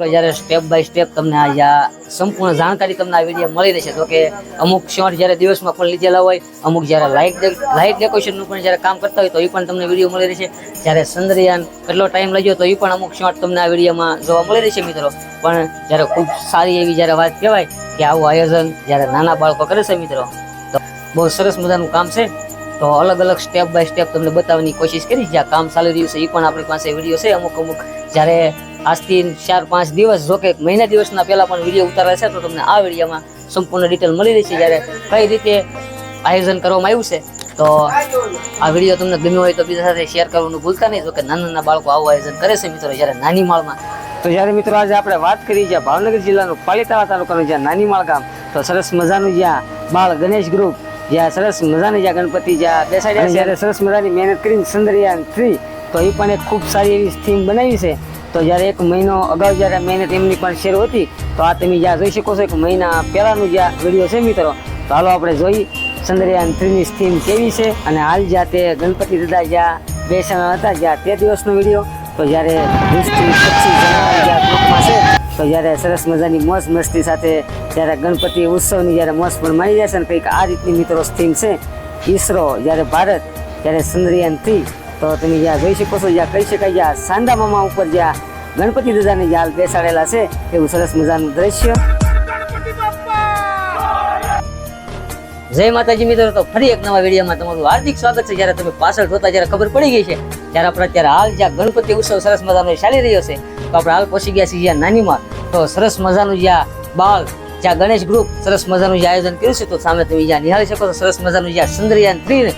જ્યારે step by step તમને આ સંપૂર્ણ જાણકારી તમને આ વીડિયો મળી રહેશે. તો કે અમુક શોર્ટ જ્યારે દિવસમાં પણ લીધેલા હોય, અમુક જ્યારે લાઇટ લાઇટ ડેકોરેશનનું પણ જ્યારે કામ કરતા હોય, તો એ પણ તમને વીડિયો મળી રહેશે. જ્યારે ચંદ્રયાન કેટલો ટાઈમ લાગ્યો, તો એ પણ અમુક શોર્ટ તમને આ વિડીયોમાં જોવા મળી રહેશે, મિત્રો. પણ જ્યારે ખૂબ સારી એવી જ્યારે વાત કહેવાય કે આવું આયોજન જ્યારે નાના બાળકો કરે છે, મિત્રો, તો બહુ સરસ મજાનું કામ છે. તો અલગ અલગ સ્ટેપ બાય સ્ટેપ તમને બતાવવાની કોશિશ કરી જ્યાં કામ ચાલી રહ્યું છે એ પણ આપણી પાસે વીડિયો છે. અમુક અમુક જ્યારે આજથી ચાર, પાંચ દિવસ, જો કે મહિના દિવસના પહેલાં પણ વીડિયો ઉતારેલા છે, તો તમને આ વિડીયોમાં સંપૂર્ણ ડિટેલ મળી રહી જ્યારે કઈ રીતે આયોજન કરવામાં આવ્યું છે. તો આ વીડિયો તમને ગમ્યો હોય તો બીજા સાથે શેર કરવાનું ભૂલતા નહીં, જો કે નાના નાના બાળકો આવું આયોજન કરે છે મિત્રો, જ્યારે નાની માળમાં. તો જ્યારે મિત્રો આજે આપણે વાત કરી જ્યાં ભાવનગર જિલ્લાનું પાલીતાણા તાલુકાનું જ્યાં નાની માળ ગામ, તો સરસ મજાનું જ્યાં બાળ ગણેશ ગ્રુપ, જ્યાં સરસ મજાની જ્યાં ગણપતિ જ્યાં બેસાડ્યા જ્યારે સરસ મજાની મહેનત કરીને ચંદ્રયાન થ્રી તો એ પણ એક ખૂબ સારી એવી થીમ બનાવી છે. તો જ્યારે એક મહિનો અગાઉ જ્યારે મહેનત એમની પણ શેર હતી, તો આ તમે જ્યાં જોઈ શકો છો એક મહિના પહેલાંનું જ્યાં વીડિયો છે મિત્રો, તો હાલો આપણે જોઈ ચંદ્રયાન થ્રીની સ્કીમ કેવી છે અને હાલ જ્યાં તે ગણપતિ દાદા જ્યાં બેસણા હતા, જ્યાં તે દિવસનો વીડિયો. તો જ્યારે જ્યાં છે, તો જ્યારે સરસ મજાની મોજ મસ્તી સાથે જ્યારે ગણપતિ ઉત્સવની જ્યારે મોજ પણ માણી છે ને કંઈક આ રીતની મિત્રો સ્કીમ છે, ઈસરો. જ્યારે ભારત, જ્યારે ચંદ્રયાન થ્રી તો તમે જ્યાં જોઈ શકો છો, જ્યાં કહી શકાય, જ્યાં સાંદા મામા ઉપર જ્યાં ગણપતિ દાદાને જ્યાં બેસાડેલા છે, એવું સરસ મજાનું દ્રશ્ય. જય માતાજી મિત્રો, તો ફરી એક નવા વિડીયોમાં તમારું હાર્દિક સ્વાગત છે. જ્યારે તમે પાછળ જોતા જ્યારે ખબર પડી ગઈ છે ત્યારે આપણે અત્યારે હાલ જ્યાં ગણપતિ ઉત્સવ સરસ મજાનો ચાલી રહ્યો છે, તો આપણે હાલ પહોંચી ગયા છીએ જ્યાં નાનીમાં. તો સરસ મજાનું જ્યાં બાળ જ્યાં ગણેશ ગ્રુપ સરસ મજાનું જે આયોજન કર્યું છે, તો સામે તમે જ્યાં નિહાળી શકો છો, સરસ મજાનું જ્યાં ચંદ્રયાન થ્રી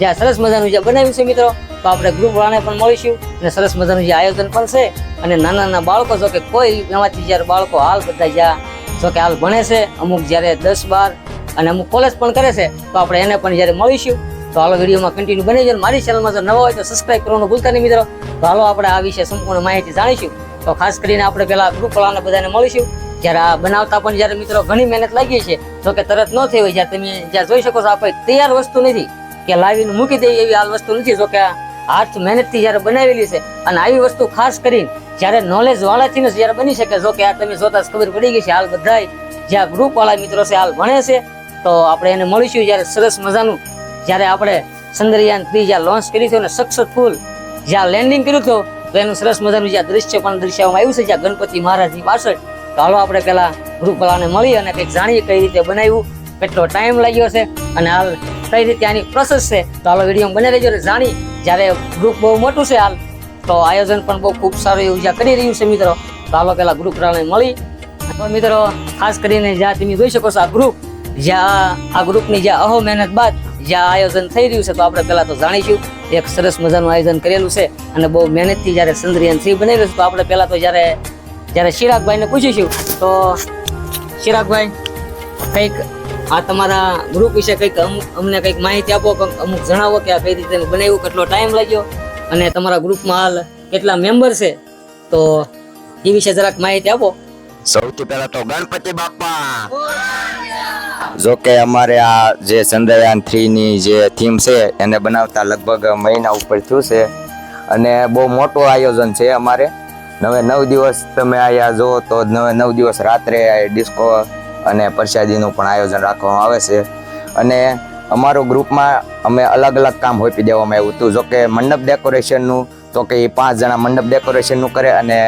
જ્યાં સરસ મજાનું જ્યાં બનાવ્યું છે મિત્રો. તો આપણે ગ્રુપ વાળાને પણ મળીશું અને સરસ મજાનું જે આયોજન પણ છે અને નાના નાના બાળકો, જો કે કોઈ એમાંથી જ્યારે બાળકો હાલ બધા જ્યાં, જો કે હાલ ભણે છે, અમુક જ્યારે દસ બાર અને અમુક કોલેજ પણ કરે છે, તો આપણે એને પણ જ્યારે મળીશું, તો હાલો વિડીયોમાં કન્ટિન્યુ બની જાય. મારી ચેનલમાં જો નવા હોય તો સબસ્ક્રાઈબ કરવાનું ભૂલતા નહીં મિત્રો. તો હાલો આપણે આ વિશે સંપૂર્ણ માહિતી જાણીશું. તો ખાસ કરીને આપણે પેલા ગ્રુપ વાળાને બધાને મળીશું. જ્યારે આ બનાવતા પણ જ્યારે મિત્રો ઘણી મહેનત લાગી છે, જો કે તરત ન થઈ હોય. જ્યારે તમે જ્યાં જોઈ શકો છો આપણે તૈયાર વસ્તુ નથી કે લાવીને મૂકી દઈએ એવી હાલ વસ્તુ નથી. જો કે હાથ મહેનતથી જ્યારે બનાવેલી છે અને આવી વસ્તુ ખાસ કરીને જ્યારે નોલેજ વાળાથી ને જ્યારે બની શકે જો કે આ તમે જોતા ખબર પડી ગઈ છે, હાલ બધા જ્યાં ગ્રુપ વાળા મિત્રો છે, હાલ ભણે છે, તો આપણે એને મળીશું જ્યારે સરસ મજાનું, જ્યારે આપણે ચંદ્રયાન થ્રી જ્યાં લોન્ચ કરી હતું અને સક્સેસફુલ જ્યાં લેન્ડિંગ કર્યું હતું તો એનું સરસ મજાનું જ્યાં દ્રશ્ય પણ દર્શાવવામાં આવ્યું છે, જ્યાં ગણપતિ મહારાજની પાછળ. તો હાલો આપણે પેલા ગ્રુપ વાળાને મળી અને કંઈક જાણીએ કઈ રીતે બનાવ્યું. કેટલો ટાઈમ લાગ્યો છે અને હાલ કઈ રીતે આની પ્રોસેસ છે? તો હાલો વીડિયો બને રહેજો જાણી, જ્યારે ગ્રુપ બહુ મોટું છે હાલ, તો આયોજન પણ બહુ ખૂબ સારું એવું જ્યાં કરી રહ્યું છે મિત્રો. તો હાલો પહેલાં ગ્રુપ વાળાને મળી. તો મિત્રો, ખાસ કરીને જ્યાં તમે જોઈ શકો છો આ ગ્રુપ જ્યાં આ ગ્રુપની જ્યાં અહો મહેનત બાદ જ્યાં આયોજન થઈ રહ્યું છે, તો આપણે પહેલાં તો જાણીશું. એક સરસ મજાનું આયોજન કરેલું છે અને બહુ મહેનતથી જ્યારે ચંદ્રયાન થ્રી બનેલું છે, તો આપણે પહેલાં તો જ્યારે જ્યારે ચિરાગભાઈને પૂછીશું, તો ચિરાગભાઈ કંઈક આ તમારા ગ્રુપ વિશે કંઈક અમુક અમને કંઈક માહિતી આપો અમુક જણાવો કે આ કઈ રીતે બનાવ્યું, કેટલો ટાઈમ લાગ્યો અને તમારા ગ્રુપમાં હાલ કેટલા મેમ્બર છે, તો એ વિશે જરાક માહિતી આપો. સૌથી પહેલા તો ગણપતિ બાપા જો કે અમારે આ જે ચંદ્રયાન થ્રી ની જે થીમ છે, એને બનાવતા લગભગ મહિના ઉપર થયું છે. અને બહુ મોટું આયોજન છે અમારે. નવે નવ દિવસ તમે અહીંયા જુઓ તો નવે નવ દિવસ રાત્રે ડિસ્કો અને પ્રસાદીનું પણ આયોજન રાખવામાં આવે છે. અને અમારો ગ્રુપમાં અમે અલગ અલગ કામ હોપી દેવામાં આવ્યું હતું. જોકે મંડપ ડેકોરેશનનું તો કે એ પાંચ જણા મંડપ ડેકોરેશનનું કરે અને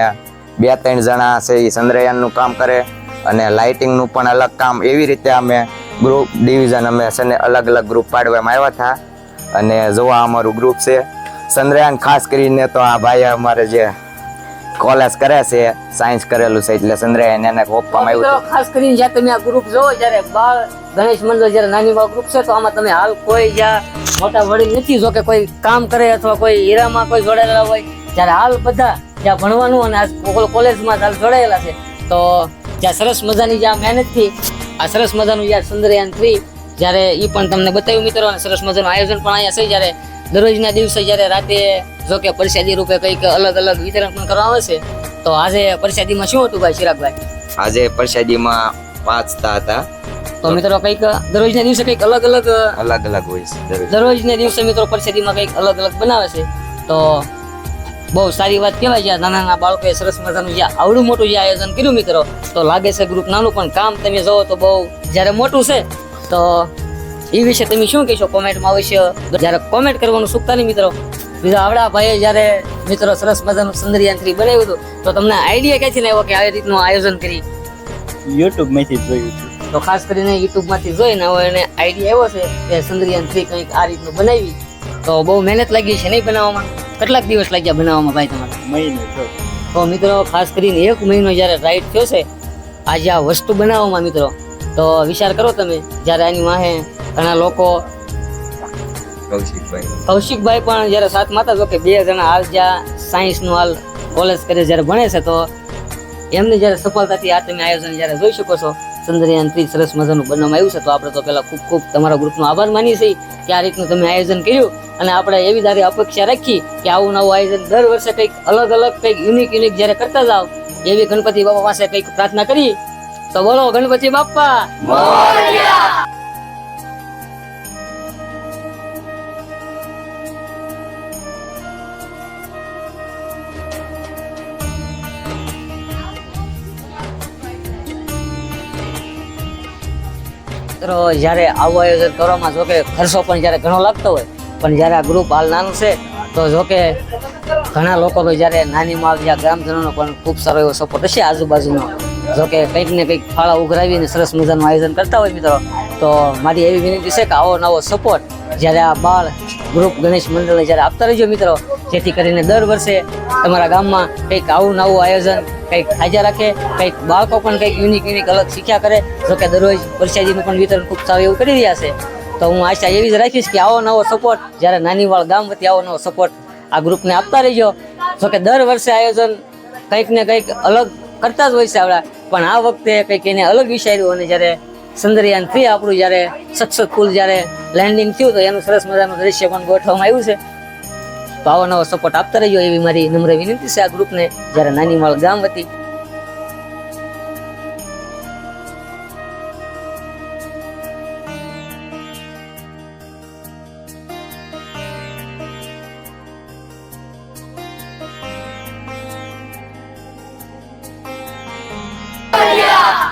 બે ત્રણ જણા છે એ ચંદ્રયાનનું કામ કરે અને લાઇટિંગનું પણ અલગ કામ. એવી રીતે અમે ગ્રુપ ડિવિઝન અમે છે ને અલગ અલગ ગ્રુપ પાડવામાં આવ્યા હતા. અને જોવા અમારું ગ્રુપ છે. ચંદ્રયાન ખાસ કરીને તો આ ભાઈ અમારે જે કોલેજ કરે છે સાયન્સ કરેલું છે એટલે ચંદ્રયાન એને ઓપવામાં આવ્યું ખાસ કરીને જ્યાં તમે આ ગ્રુપ જોવો જ્યારે બાળ ગણેશ મંડળ જ્યારે નાની બાળ ગ્રુપ છે તો આમાં તમે હાલ કોઈ જ્યાં મોટા વડીલ નથી જો કે કોઈ કામ કરે અથવા કોઈ હીરામાં કોઈ જોડાયેલા હોય જ્યારે હાલ બધા જ્યાં ભણવાનું અને આ કોલેજમાં હાલ જોડાયેલા છે તો જ્યાં સરસ મજાની જ્યાં મહેનતથી આ સરસ મજાનું જ્યાં ચંદ્રયાન થ્રી જ્યારે એ પણ તમને બતાવ્યું મિત્રો અને સરસ મજાનું આયોજન પણ અહીંયા છે જ્યારે દરરોજના દિવસે જ્યારે રાતે જો કે પ્રસાદી રૂપે કંઈક અલગ અલગ વિતરણ પણ કરવામાં આવે છે તો આજે પ્રસાદીમાં શું હતું ભાઈ ચિરાગભાઈ આજે પ્રસાદીમાં પાંચતા હતા. તો મિત્રો કંઈક દરરોજના દિવસે કંઈક અલગ અલગ અલગ અલગ હોય છે દરરોજના દિવસે મિત્રો પ્રસાદીમાં કંઈક અલગ અલગ બનાવે છે તો બહુ સારી વાત કહેવાય છે. નાના નાના બાળકોએ સરસ મજાનું જે આવડું મોટું જે આયોજન કર્યું મિત્રો તો લાગે છે ગ્રુપ નાનું પણ કામ તમે જોવો તો બહુ જ્યારે મોટું છે તો એ વિશે તમે શું કહેશો? કોમેન્ટમાં અવશ્ય જ્યારે કોમેન્ટ કરવાનું ચૂકતા નહીં મિત્રો બીજા આવડા ભાઈએ જ્યારે મિત્રો સરસ મજાનું સુંદરયાન થ્રી બનાવ્યું હતું તો તમને આઈડિયા ક્યાંથી લાવ્યો કે આવી રીતનું આયોજન કરી? યુટ્યુબમાંથી જોયું તો ખાસ કરીને યુટ્યુબમાંથી જોઈને હવે એને આઈડિયા આવ્યો છે કે સુંદરયાન થ્રી કંઈક આ રીતનું બનાવી. તો બહુ મહેનત લાગી છે નહીં બનાવવામાં? કેટલાક દિવસ લાગ્યા બનાવવામાં ભાઈ તમારે? મહિનો તો મિત્રો ખાસ કરીને એક મહિનો જ્યારે રાઈટ થયો છે આજે આ વસ્તુ બનાવવામાં મિત્રો તો વિચાર કરો તમે જ્યારે આની વાહે ઘણા લોકો કૌશિકભાઈ. કૌશિકભાઈ પણ જ્યારે સાથ માતા જો કે બે જણા હાલ જ્યાં સાયન્સનું હાલ કોલેજ કરે જ્યારે ભણે છે તો એમને જ્યારે સફળતાથી આ તમે આયોજન જ્યારે જોઈ શકો છો ચંદ્રયાન ત્રીસ સરસ મજાનું બનાવવામાં આવ્યું છે તો આપણે તો પહેલા ખૂબ ખૂબ તમારા ગ્રુપનો આભાર માની છીએ કે આ રીતનું તમે આયોજન કર્યું અને આપણે એવી તારી અપેક્ષા રાખી કે આવું નવું આયોજન દર વર્ષે કંઈક અલગ અલગ કંઈક યુનિક યુનિક જ્યારે કરતા જાઓ એવી ગણપતિ બાપા પાસે કંઈક પ્રાર્થના કરી તો બોલો ગણપતિ બાપા. મિત્રો જ્યારે આવું આયોજન કરવામાં જો કે ખર્ચો પણ જ્યારે ઘણો લાગતો હોય, પણ જ્યારે આ ગ્રુપ હાલ નાનું છે, તો જો કે ઘણા લોકોનો જ્યારે નાની માં ગ્રામજનોનો પણ ખૂબ સારો એવો સપોર્ટ હશે આજુબાજુનો. જો કે કંઈક ને કંઈક ફાળા ઉઘરાવીને સરસ મજાનું આયોજન કરતા હોય મિત્રો. તો મારી એવી વિનંતી છે કે આવો નવો સપોર્ટ જ્યારે આ બાળ ગ્રુપ ગણેશ મંડળને જ્યારે આપતા રહેજો મિત્રો. જેથી કરીને દર વર્ષે તમારા ગામમાં કંઈક આવું નવું આયોજન, કંઈક હાજર રાખે, કંઈક બાળકો પણ કંઈક યુનિક યુનિક અલગ શીખ્યા કરે. જો કે દરરોજ પ્રસાદીનું પણ વિતરણ ખૂબ સારું એવું કરી રહ્યા છે. તો હું આશા એવી જ રાખીશ કે આવો નવો સપોર્ટ જ્યારે નાનીવાળ ગામ વતી આવો નવો સપોર્ટ આ ગ્રુપને આપતા રહેજો. જો કે દર વર્ષે આયોજન કંઈક ને કંઈક અલગ કરતા જ હોય છે આવડા પણ આ વખતે કંઈક એને અલગ વિચાર્યું અને જ્યારે ચંદ્રયાન થ્રી આપણું જ્યારે સક્સેસફુલ જ્યારે લેન્ડિંગ થયું તો એનું સરસ મજાનું દ્રશ્ય પણ ગોઠવવામાં આવ્યું છે. તો આવો નવો સપોર્ટ આપતા રહ્યો એવી મારી નમ્ર વિનંતી છે આ ગ્રુપને જ્યારે નાની માળ ગામ વતી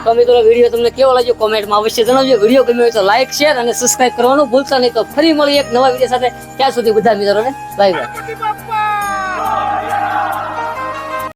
તો મિત્રો, વીડિયો તમને કેવો લાગ્યો? કોમેન્ટમાં અવશ્ય જણાવજો. વીડિયો ગમ્યો હોય તો લાઈક, શેર અને સબસ્ક્રાઈબ કરવાનું ભૂલતા નહીં. તો ફરી મળી એક નવા વીડિયો સાથે. ત્યાં સુધી બધા મિત્રોને બાય બાય